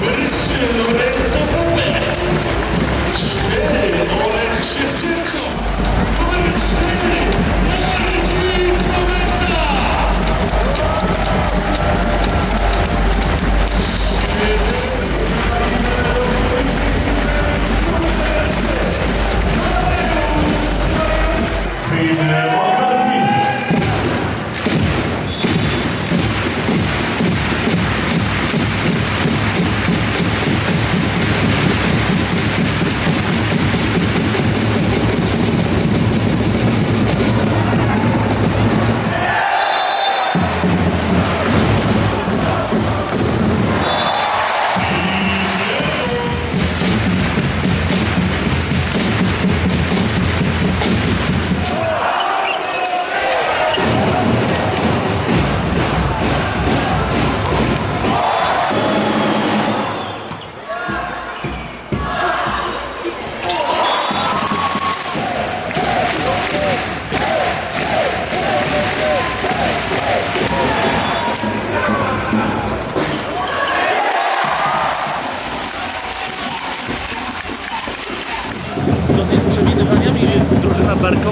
Вершину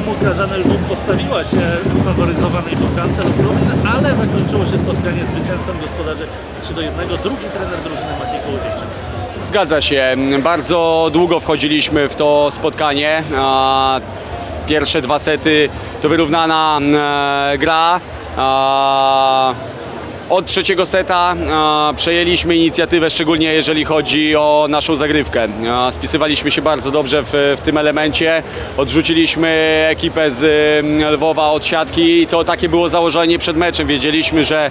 Barkomu Karzany Lwów postawiła się faworyzowanej Bogdance Lublin, ale zakończyło się spotkanie zwycięstwem gospodarzy 3 do 1. Drugi trener drużyny Maciej Kołodziejczyk. Zgadza się. Bardzo długo wchodziliśmy w to spotkanie. Pierwsze dwa sety to wyrównana e, gra. Od trzeciego seta przejęliśmy inicjatywę, szczególnie jeżeli chodzi o naszą zagrywkę. Spisywaliśmy się bardzo dobrze w, w tym elemencie. Odrzuciliśmy ekipę z Lwowa od siatki i to takie było założenie przed meczem. Wiedzieliśmy, że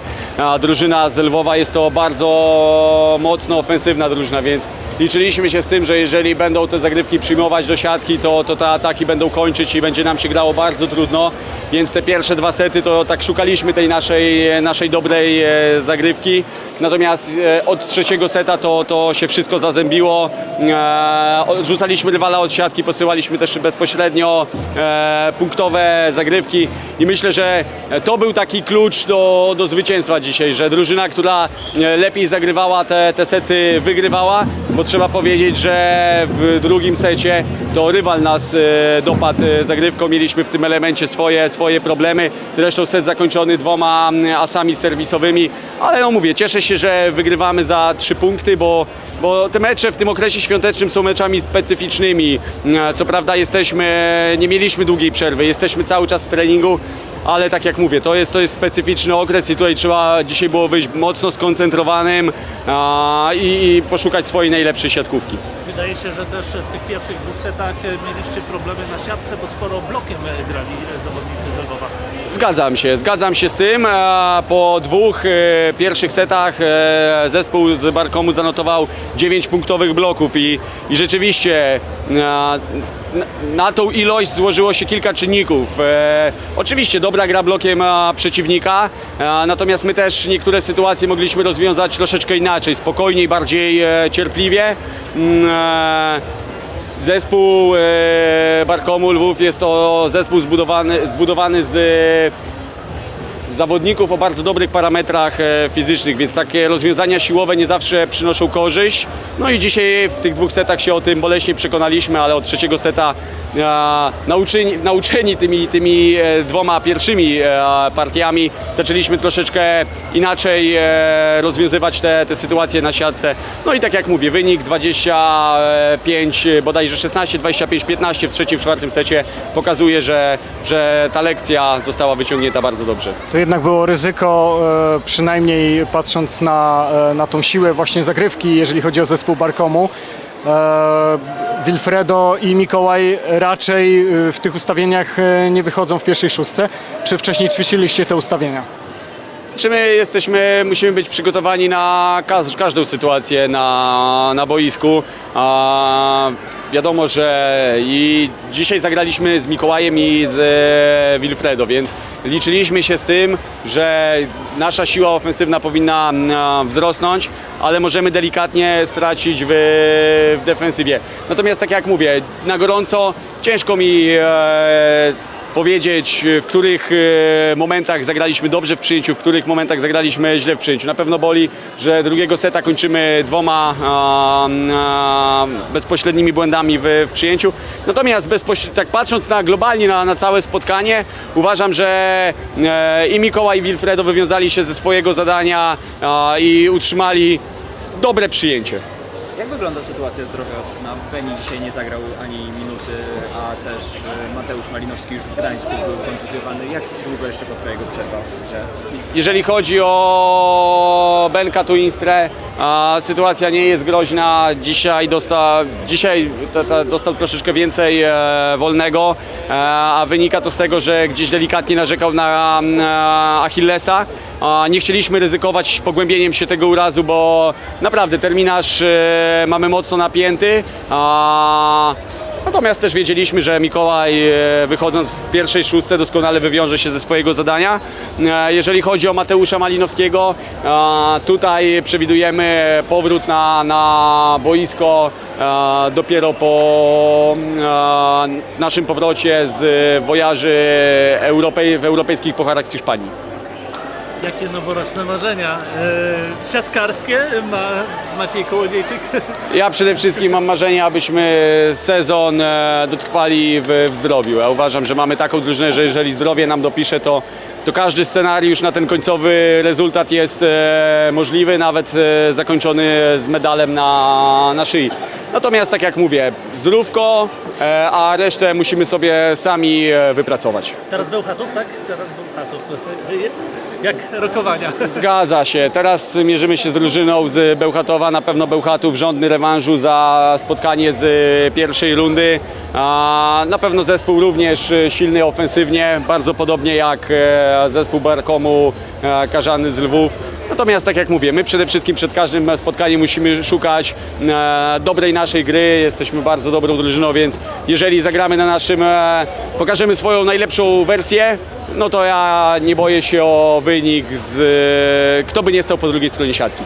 drużyna z Lwowa jest to bardzo mocno ofensywna drużyna, więc liczyliśmy się z tym, że jeżeli będą te zagrywki przyjmować do siatki, to, to te ataki będą kończyć i będzie nam się grało bardzo trudno. Więc te pierwsze dwa sety to tak szukaliśmy tej naszej, naszej dobrej zagrywki. Natomiast e, od trzeciego seta to, to się wszystko zazębiło. E, Odrzucaliśmy rywala od siatki, posyłaliśmy też bezpośrednio e, punktowe zagrywki. I myślę, że to był taki klucz do, do zwycięstwa dzisiaj, że drużyna, która lepiej zagrywała te, te sety wygrywała, bo trzeba powiedzieć, że w drugim secie to rywal nas dopadł zagrywką, mieliśmy w tym elemencie swoje, swoje problemy, zresztą set zakończony dwoma asami serwisowymi, ale no mówię, cieszę się, że wygrywamy za trzy punkty, bo bo te mecze w tym okresie świątecznym są meczami specyficznymi. Co prawda jesteśmy, nie mieliśmy długiej przerwy, jesteśmy cały czas w treningu, ale tak jak mówię, to jest, to jest specyficzny okres i tutaj trzeba dzisiaj było wyjść mocno skoncentrowanym a, i, i poszukać swojej najlepszej siatkówki. Wydaje się, że też w tych pierwszych dwóch setach mieliście problemy na siatce, bo sporo blokiem grali zawodnicy z Lwowa. Zgadzam się, zgadzam się z tym. Po dwóch e, pierwszych setach e, zespół z Barkomu zanotował 9 punktowych bloków i, i rzeczywiście e, na, na tą ilość złożyło się kilka czynników. Oczywiście dobra gra blokiem przeciwnika, natomiast my też niektóre sytuacje mogliśmy rozwiązać troszeczkę inaczej, spokojniej, bardziej cierpliwie. Zespół e, Barkomu Lwów jest to zespół zbudowany, zbudowany z zawodników o bardzo dobrych parametrach e, fizycznych, więc takie rozwiązania siłowe nie zawsze przynoszą korzyść. No i dzisiaj w tych dwóch setach się o tym boleśnie przekonaliśmy, ale od trzeciego seta e, nauczeni, nauczeni tymi, tymi e, dwoma pierwszymi partiami zaczęliśmy troszeczkę inaczej rozwiązywać te, te sytuacje na siatce. No i tak jak mówię, wynik 25, bodajże 16, 25, 15 w trzecim, w czwartym secie pokazuje, że, że ta lekcja została wyciągnięta bardzo dobrze. To jednak było ryzyko, e, przynajmniej patrząc na, e, na tą siłę właśnie zagrywki, jeżeli chodzi o zespół Barkomu. E, Wilfredo i Mikołaj raczej w tych ustawieniach nie wychodzą w pierwszej szóstce. Czy wcześniej ćwiczyliście te ustawienia? Czy my jesteśmy, musimy być przygotowani na każ, każdą sytuację na, na boisku. A, wiadomo, że i dzisiaj zagraliśmy z Mikołajem i z e, Wilfredo, więc liczyliśmy się z tym, że nasza siła ofensywna powinna mm, wzrosnąć, ale możemy delikatnie stracić w, w defensywie. Natomiast tak jak mówię, na gorąco ciężko mi e, powiedzieć, w których e, momentach zagraliśmy dobrze w przyjęciu, w których momentach zagraliśmy źle w przyjęciu. Na pewno boli, że drugiego seta kończymy dwoma bezpośrednimi błędami w, przyjęciu. Natomiast tak patrząc na globalnie na, na całe spotkanie, uważam, że e, i Mikołaj i Wilfredo wywiązali się ze swojego zadania i utrzymali dobre przyjęcie. Jak wygląda sytuacja zdrowia na Beni? Dzisiaj nie zagrał ani minuty, a też e, Mateusz Malinowski już w Gdańsku był kontuzjowany. Jak długo jeszcze po twojego przerwa? Jeżeli chodzi o Benka Tuinstre, sytuacja nie jest groźna. Dzisiaj, dzisiaj ta, ta, dostał troszeczkę więcej e, wolnego, e, a wynika to z tego, że gdzieś delikatnie narzekał na, na Achillesa. A nie chcieliśmy ryzykować pogłębieniem się tego urazu, bo naprawdę terminarz e, mamy mocno napięty. Natomiast też wiedzieliśmy, że Mikołaj e, wychodząc w pierwszej szóstce doskonale wywiąże się ze swojego zadania. E, Jeżeli chodzi o Mateusza Malinowskiego, e, tutaj przewidujemy powrót na, na boisko dopiero po naszym powrocie z wojaży Europej, w europejskich pucharach z Hiszpanii. Jakie noworoczne marzenia? Siatkarskie ma Maciej Kołodziejczyk. Ja przede wszystkim mam marzenie, abyśmy sezon e, dotrwali w, w zdrowiu. Ja uważam, że mamy taką drużynę, że jeżeli zdrowie nam dopisze, to, to każdy scenariusz na ten końcowy rezultat jest e, możliwy, nawet e, zakończony z medalem na, na szyi. Natomiast tak jak mówię, zdrówko, a resztę musimy sobie sami wypracować. Teraz Bełchatów, tak? Teraz Bełchatów. Jak rokowania. Zgadza się. Teraz mierzymy się z drużyną z Bełchatowa. Na pewno Bełchatów żądny rewanżu za spotkanie z pierwszej rundy. Na pewno zespół również silny ofensywnie, bardzo podobnie jak e, zespół Barkomu e, Karzany z Lwów. Natomiast tak jak mówię, my przede wszystkim przed każdym spotkaniem musimy szukać e, dobrej naszej gry. Jesteśmy bardzo dobrą drużyną, więc jeżeli zagramy na naszym, pokażemy swoją najlepszą wersję, no to ja nie boję się o wynik z kto by nie stał po drugiej stronie siatki.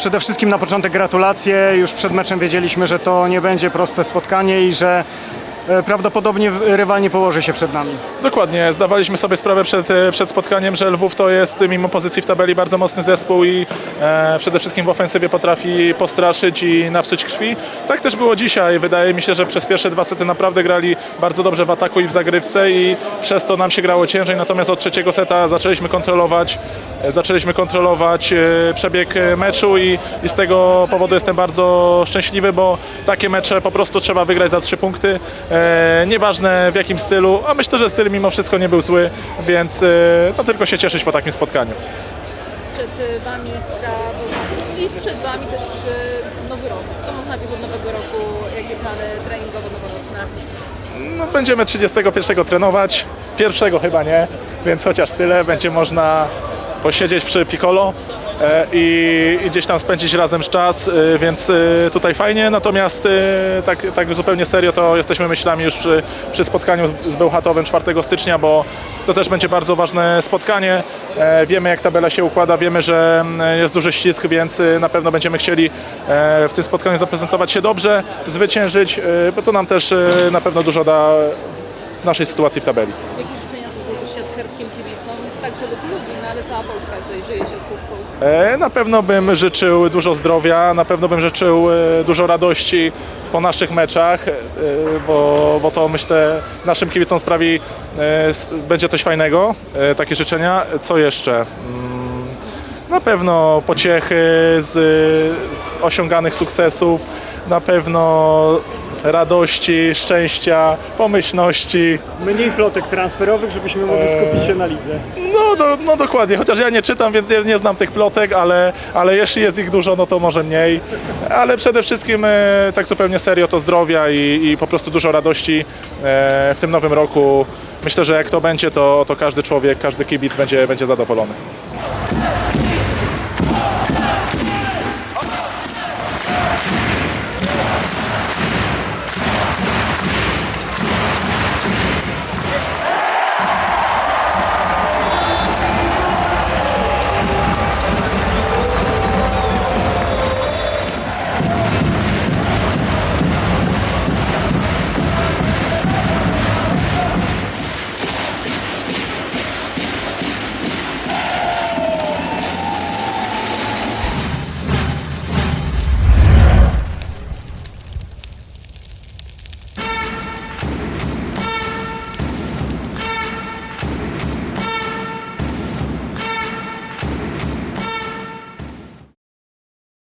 Przede wszystkim na początek gratulacje. Już przed meczem wiedzieliśmy, że to nie będzie proste spotkanie i że e, prawdopodobnie rywal nie położy się przed nami. Dokładnie, zdawaliśmy sobie sprawę przed, e, przed spotkaniem, że Lwów to jest mimo pozycji w tabeli bardzo mocny zespół i e, przede wszystkim w ofensywie potrafi postraszyć i napsuć krwi. Tak też było dzisiaj. Wydaje mi się, że przez pierwsze dwa sety naprawdę grali bardzo dobrze w ataku i w zagrywce i przez to nam się grało ciężej, natomiast od trzeciego seta zaczęliśmy kontrolować zaczęliśmy kontrolować e, przebieg e, meczu i, i z tego powodu jestem bardzo szczęśliwy, bo takie mecze po prostu trzeba wygrać za trzy punkty. E, nieważne w jakim stylu, a myślę, że styl mimo wszystko nie był zły, więc e, no tylko się cieszyć po takim spotkaniu. przed Wami Bełchatów i przed Wami też nowy rok. Co można powiedzieć od nowego roku, jakie plany treningowe noworoczne? No, będziemy 31 trenować, pierwszego chyba nie, więc chociaż tyle, będzie można posiedzieć przy Piccolo e, i, i gdzieś tam spędzić razem czas, e, więc e, tutaj fajnie, natomiast tak, tak zupełnie serio to jesteśmy myślami już przy, przy spotkaniu z, Bełchatowem 4 stycznia, bo to też będzie bardzo ważne spotkanie. Wiemy jak tabela się układa, wiemy, że mm, jest duży ścisk, więc na pewno będziemy chcieli w tym spotkaniu zaprezentować się dobrze, zwyciężyć, bo to nam też na pewno dużo da w naszej sytuacji w tabeli. Jakie życzenia służyły siatkarskim kibicom, tak żeby Lublin, no ale cała Polska tutaj żyje siatkówką. E, Na pewno bym życzył dużo zdrowia, na pewno bym życzył e, dużo radości po naszych meczach, e, bo, bo to myślę naszym kibicom sprawi, e, będzie coś fajnego, e, takie życzenia. Co jeszcze? Mm, Na pewno pociechy z, z osiąganych sukcesów, na pewno radości, szczęścia, pomyślności. Mniej plotek transferowych, żebyśmy mogli skupić się na lidze. No, do, no dokładnie, chociaż ja nie czytam, więc nie, nie znam tych plotek, ale, ale jeśli jest ich dużo, no to może mniej. Ale przede wszystkim e, tak zupełnie serio to zdrowia i, i po prostu dużo radości e, w tym nowym roku. Myślę, że jak to będzie, to, to każdy człowiek, każdy kibic będzie, będzie zadowolony.